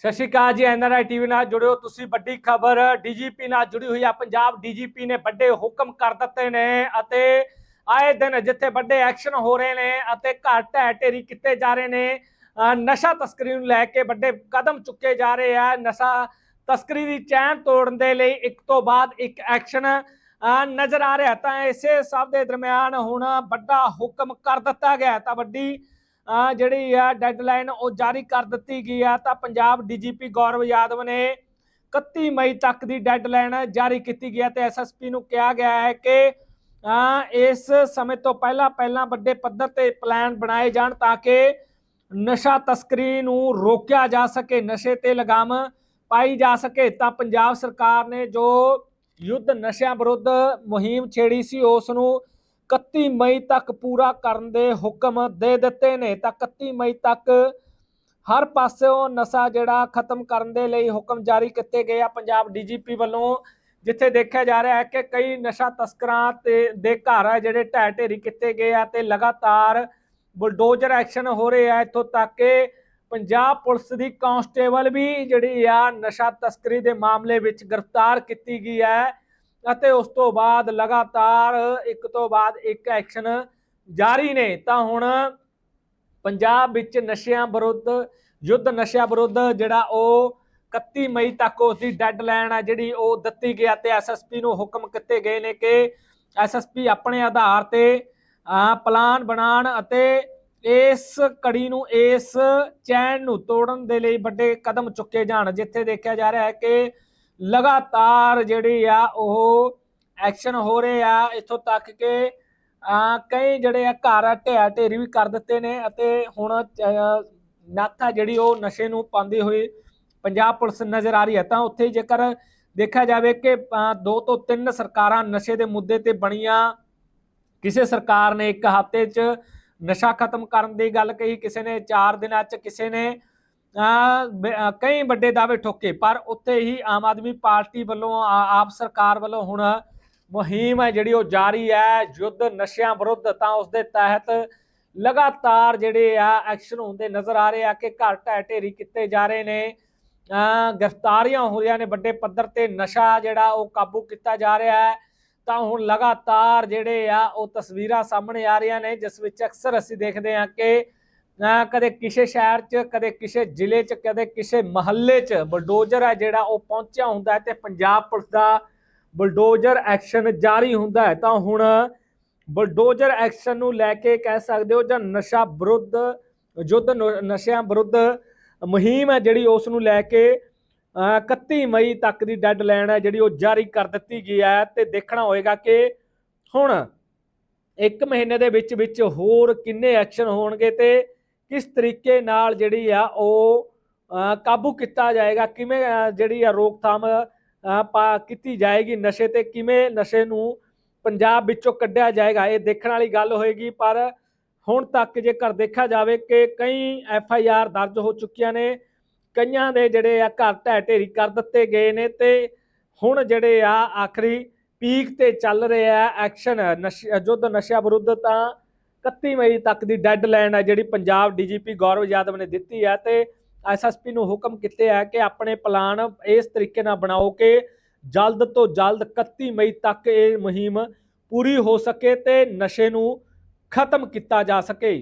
ਸਤਿ ਸ਼੍ਰੀ ਅਕਾਲ ਜੀ NRI TV ਨਾਲ ਜੁੜਿਓ ਤੁਸੀਂ। ਵੱਡੀ ਖਬਰ ਡੀਜੀਪੀ ਨਾਲ ਜੁੜੀ ਹੋਈ ਆ ਪੰਜਾਬ। ਡੀਜੀਪੀ ਨੇ ਵੱਡੇ ਹੁਕਮ ਕਰ ਦਿੱਤੇ ਨੇ ਅਤੇ ਆਏ ਦਿਨ ਜਿੱਥੇ ਵੱਡੇ ਐਕਸ਼ਨ ਹੋ ਰਹੇ ਨੇ ਅਤੇ ਘਰ ਢਹਿ ਢੇਰੀ ਕੀਤੇ ਜਾ ਰਹੇ ਨੇ ਅਹ ਨਸ਼ਾ ਤਸਕਰੀ ਨੂੰ ਲੈ ਕੇ ਵੱਡੇ ਕਦਮ ਚੁੱਕੇ ਜਾ ਰਹੇ ਆ। ਨਸ਼ਾ ਤਸਕਰੀ ਦੀ ਚੈਨ ਤੋੜਨ ਦੇ ਲਈ ਇੱਕ ਤੋਂ ਬਾਅਦ ਇੱਕ ਐਕਸ਼ਨ ਨਜ਼ਰ ਆ ਰਿਹਾ। ਤਾਂ ਇਸੇ ਸਭ ਦੇ ਦਰਮਿਆਨ ਹੁਣ ਵੱਡਾ ਹੁਕਮ ਕਰ ਦਿੱਤਾ ਗਿਆ ਤਾਂ ਵੱਡੀ ਜਿਹੜੀ ਆ ਡੈਡਲਾਈਨ ਉਹ ਜਾਰੀ ਕਰ ਦਿੱਤੀ ਗਈ ਆ, ਤਾਂ ਪੰਜਾਬ ਡੀਜੀਪੀ ਗੌਰਵ ਯਾਦਵ ਨੇ 31 ਮਈ ਤੱਕ ਦੀ ਡੈਡਲਾਈਨ ਜਾਰੀ ਕੀਤੀ ਗਈ ਹੈ ਤੇ ਐਸਐਸਪੀ ਨੂੰ ਕਿਹਾ ਗਿਆ ਹੈ ਕਿ ਇਸ ਸਮੇਂ ਤੋਂ ਪਹਿਲਾਂ ਪਹਿਲਾਂ ਵੱਡੇ ਪੱਧਰ ਤੇ ਪਲਾਨ ਬਣਾਏ ਜਾਣ ਤਾਂ ਕਿ ਨਸ਼ਾ ਤਸਕਰੀ ਨੂੰ ਰੋਕਿਆ ਜਾ ਸਕੇ, ਨਸ਼ੇ ਤੇ ਲਗਾਮ ਪਾਈ ਜਾ ਸਕੇ। ਤਾਂ ਪੰਜਾਬ ਸਰਕਾਰ ਨੇ ਜੋ ਯੁੱਧ ਨਸ਼ਿਆਂ ਵਿਰੁੱਧ ਮੁਹਿੰਮ ਛੇੜੀ ਸੀ, ਉਸ ਨੂੰ 31 ਮਈ ਤੱਕ ਪੂਰਾ ਕਰਨ ਦੇ ਹੁਕਮ ਦੇ ਦਿੱਤੇ ਨੇ। ਤਾਂ 31 ਮਈ ਤੱਕ ਹਰ ਪਾਸਿਓਂ ਨਸ਼ਾ ਜਿਹੜਾ ਖਤਮ ਕਰਨ ਦੇ ਲਈ ਹੁਕਮ ਜਾਰੀ ਕੀਤੇ ਗਏ ਆ ਪੰਜਾਬ ਡੀਜੀਪੀ ਵੱਲੋਂ। ਜਿੱਥੇ ਦੇਖਿਆ ਜਾ ਰਿਹਾ ਹੈ ਕਿ ਕਈ ਨਸ਼ਾ ਤਸਕਰਾਂ ਤੇ ਦੇ ਘਰ ਆ ਜਿਹੜੇ ਢਹਿ ਢੇਰੀ ਕੀਤੇ ਗਏ ਆ ਤੇ ਲਗਾਤਾਰ ਬੁਲਡੋਜ਼ਰ ਐਕਸ਼ਨ ਹੋ ਰਹੇ ਆ ਇੱਥੋਂ ਤੱਕ ਕਿ ਪੰਜਾਬ ਪੁਲਿਸ ਦੀ ਕਾਂਸਟੇਬਲ ਵੀ ਜਿਹੜੀ ਆ ਨਸ਼ਾ ਤਸਕਰੀ ਦੇ ਮਾਮਲੇ ਵਿੱਚ ਗ੍ਰਿਫਤਾਰ ਕੀਤੀ ਗਈ ਹੈ। ਅਤੇ ਉਸ ਤੋਂ ਬਾਅਦ ਲਗਾਤਾਰ ਇੱਕ ਤੋਂ ਬਾਅਦ ਇੱਕ ਐਕਸ਼ਨ ਜਾਰੀ ਨੇ। ਤਾਂ ਹੁਣ ਪੰਜਾਬ ਵਿੱਚ ਨਸ਼ਿਆਂ ਵਿਰੁੱਧ ਯੁੱਧ ਨਸ਼ਿਆਂ ਵਿਰੁੱਧ ਜਿਹੜਾ ਉਹ 31 ਮਈ ਤੱਕ ਉਸ ਦੀ ਡੈਡਲਾਈਨ ਆ ਜਿਹੜੀ ਉਹ ਦਿੱਤੀ ਗਿਆ ਤੇ ਐਸਐਸਪੀ ਨੂੰ ਹੁਕਮ ਕੀਤੇ ਗਏ ਨੇ ਕਿ ਐਸਐਸਪੀ ਆਪਣੇ ਆਧਾਰ ਤੇ ਅਹ, ਪਲਾਨ ਬਣਾਉਣ ਅਤੇ ਇਸ ਕੜੀ ਨੂੰ ਇਸ ਚੈਨ ਨੂੰ ਤੋੜਨ ਦੇ ਲਈ ਵੱਡੇ ਕਦਮ ਚੁੱਕੇ ਜਾਣ। ਜਿੱਥੇ ਦੇਖਿਆ ਜਾ ਰਿਹਾ ਹੈ ਕਿ ਲਗਾਤਾਰ ਜਿਹੜੀ ਆ ਉਹ ਐਕਸ਼ਨ ਹੋ ਰਹੇ ਆ ਇੱਥੋਂ ਤੱਕ ਕਿ ਕਈ ਜਿਹੜੇ ਆ ਘਰ ਢਿਆ ਢੇਰੀ ਵੀ ਕਰ ਦਿੱਤੇ ਨੇ ਅਤੇ ਹੁਣ ਅਹ, ਜਿਹੜੀ ਉਹ ਨਸ਼ੇ ਨੂੰ ਪਾਉਂਦੀ ਹੋਈ ਪੰਜਾਬ ਪੁਲਿਸ ਨਜ਼ਰ ਆ ਰਹੀ ਹੈ। ਤਾਂ ਉੱਥੇ ਜੇਕਰ ਦੇਖਿਆ ਜਾਵੇ ਕਿ ਅਹ, ਦੋ ਤੋਂ ਤਿੰਨ ਸਰਕਾਰਾਂ ਨਸ਼ੇ ਦੇ ਮੁੱਦੇ ਤੇ ਬਣੀਆਂ ਕਿਸੇ ਸਰਕਾਰ ਨੇ ਇੱਕ ਹਫ਼ਤੇ 'ਚ ਨਸ਼ਾ ਖਤਮ ਕਰਨ ਦੀ ਗੱਲ ਕਹੀ ਕਿਸੇ ਨੇ 4 ਦਿਨਾਂ 'ਚ ਕਿਸੇ ਨੇ ਕਈ ਵੱਡੇ ਦਾਅਵੇ ਠੋਕੇ, ਪਰ ਉੱਥੇ ਹੀ ਆਮ ਆਦਮੀ ਪਾਰਟੀ ਵੱਲੋਂ ਆਪ ਸਰਕਾਰ ਵੱਲੋਂ ਹੁਣ ਮੁਹਿੰਮ ਹੈ ਜਿਹੜੀ ਉਹ ਜਾਰੀ ਹੈ, ਯੁੱਧ ਨਸ਼ਿਆਂ ਵਿਰੁੱਧ, ਤਾਂ ਉਸ ਦੇ ਤਹਿਤ ਲਗਾਤਾਰ ਜਿਹੜੇ ਆ, ਐਕਸ਼ਨ ਹੁੰਦੇ ਨਜ਼ਰ ਆ ਰਹੇ ਆ ਕਿ ਘਰ ਢਹਿ ਢੇਰੀ ਕੀਤੇ ਜਾ ਰਹੇ ਨੇ। ਗ੍ਰਿਫਤਾਰੀਆਂ ਹੋ ਰਹੀਆਂ ਨੇ, ਵੱਡੇ ਪੱਧਰ ਤੇ ਨਸ਼ਾ ਜਿਹੜਾ ਉਹ ਕਾਬੂ ਕੀਤਾ ਜਾ ਰਿਹਾ ਹੈ। ਤਾਂ ਹੁਣ ਲਗਾਤਾਰ ਜਿਹੜੇ ਆ, ਉਹ ਤਸਵੀਰਾਂ ਸਾਹਮਣੇ ਆ ਰਹੀਆਂ ਨੇ, ਜਿਸ ਵਿੱਚ ਅਕਸਰ ਅਸੀਂ ਦੇਖਦੇ ਹਾਂ ਕਿ ਕਦੇ ਕਿਸੇ ਸ਼ਹਿਰ 'ਚ, ਕਦੇ ਕਿਸੇ ਜ਼ਿਲ੍ਹੇ 'ਚ, ਕਦੇ ਕਿਸੇ ਮਹੱਲੇ 'ਚ ਬਲਡੋਜ਼ਰ ਹੈ ਜਿਹੜਾ ਉਹ ਪਹੁੰਚਿਆ ਹੁੰਦਾ ਹੈ ਤੇ ਪੰਜਾਬ ਪੁਲਿਸ ਦਾ ਬਲਡੋਜ਼ਰ ਐਕਸ਼ਨ ਜਾਰੀ ਹੁੰਦਾ ਹੈ। ਤਾਂ ਹੁਣ ਬਲਡੋਜ਼ਰ ਐਕਸ਼ਨ ਨੂੰ ਲੈ ਕੇ ਕਹਿ ਸਕਦੇ ਹੋ ਜਾਂ ਨਸ਼ਾ ਵਿਰੁੱਧ, ਯੁੱਧ ਨ- ਨਸ਼ਿਆਂ ਵਿਰੁੱਧ ਮੁਹਿੰਮ ਹੈ ਜਿਹੜੀ ਉਸ ਨੂੰ ਲੈ ਕੇ ਅਹ 31 ਮਈ ਤੱਕ ਦੀ ਡੈਡਲਾਈਨ ਹੈ ਜਿਹੜੀ ਉਹ ਜਾਰੀ ਕਰ ਦਿੱਤੀ ਗਈ ਹੈ ਤੇ ਦੇਖਣਾ ਹੋਏਗਾ ਕਿ ਹੁਣ ਇੱਕ ਮਹੀਨੇ ਦੇ ਵਿੱਚ ਵਿੱਚ ਹੋਰ ਕਿੰਨੇ ਐਕਸ਼ਨ ਹੋਣਗੇ ਤੇ ਕਿਸ ਤਰੀਕੇ ਨਾਲ ਜਿਹੜੀ ਆ ਉਹ ਕਾਬੂ ਕੀਤਾ ਜਾਏਗਾ, ਕਿਵੇਂ ਜਿਹੜੀ ਆ ਰੋਕਥਾਮ ਪਾ, ਕੀਤੀ ਜਾਏਗੀ ਨਸ਼ੇ ਤੇ, ਕਿਵੇਂ ਨਸ਼ੇ ਨੂੰ ਪੰਜਾਬ ਵਿੱਚੋਂ ਕੱਢਿਆ ਜਾਏਗਾ, ਇਹ ਦੇਖਣ ਵਾਲੀ ਗੱਲ ਹੋਏਗੀ, ਪਰ ਹੁਣ ਤੱਕ ਜੇਕਰ ਦੇਖਿਆ ਜਾਵੇ ਕਿ ਕਈ ਐਫ ਆਈ ਆਰ ਦਰਜ ਹੋ ਚੁੱਕੀਆਂ ਨੇ, ਕਈਆਂ ਦੇ ਜਿਹੜੇ ਆ ਘਰ ਢਹਿ ਢੇਰੀ ਕਰ ਦਿੱਤੇ ਗਏ ਨੇ ਤੇ ਹੁਣ ਜਿਹੜੇ ਆ ਆਖਰੀ ਪੀਕ ਤੇ ਚੱਲ ਰਿਹਾ ਐਕਸ਼ਨ ਯੁੱਧ ਨਸ਼ਾ ਵਿਰੁੱਧ ਤਾਂ 31 ਮਈ ਤੱਕ ਦੀ ਡੈਡਲਾਈਨ ਹੈ ਜਿਹੜੀ ਪੰਜਾਬ ਡੀਜੀਪੀ ਗੌਰਵ ਯਾਦਵ ਨੇ ਦਿੱਤੀ ਹੈ ਤੇ ਐਸਐਸਪੀ ਨੂੰ ਹੁਕਮ ਕੀਤੇ ਹੈ ਕਿ ਆਪਣੇ ਪਲਾਨ ਇਸ ਤਰੀਕੇ ਨਾਲ ਬਣਾਓ ਕਿ ਜਲਦ ਤੋਂ ਜਲਦ 31 ਮਈ ਤੱਕ ਇਹ ਮੁਹਿੰਮ ਪੂਰੀ ਹੋ ਸਕੇ ਤੇ ਨਸ਼ੇ ਨੂੰ ਖਤਮ ਕੀਤਾ ਜਾ ਸਕੇ।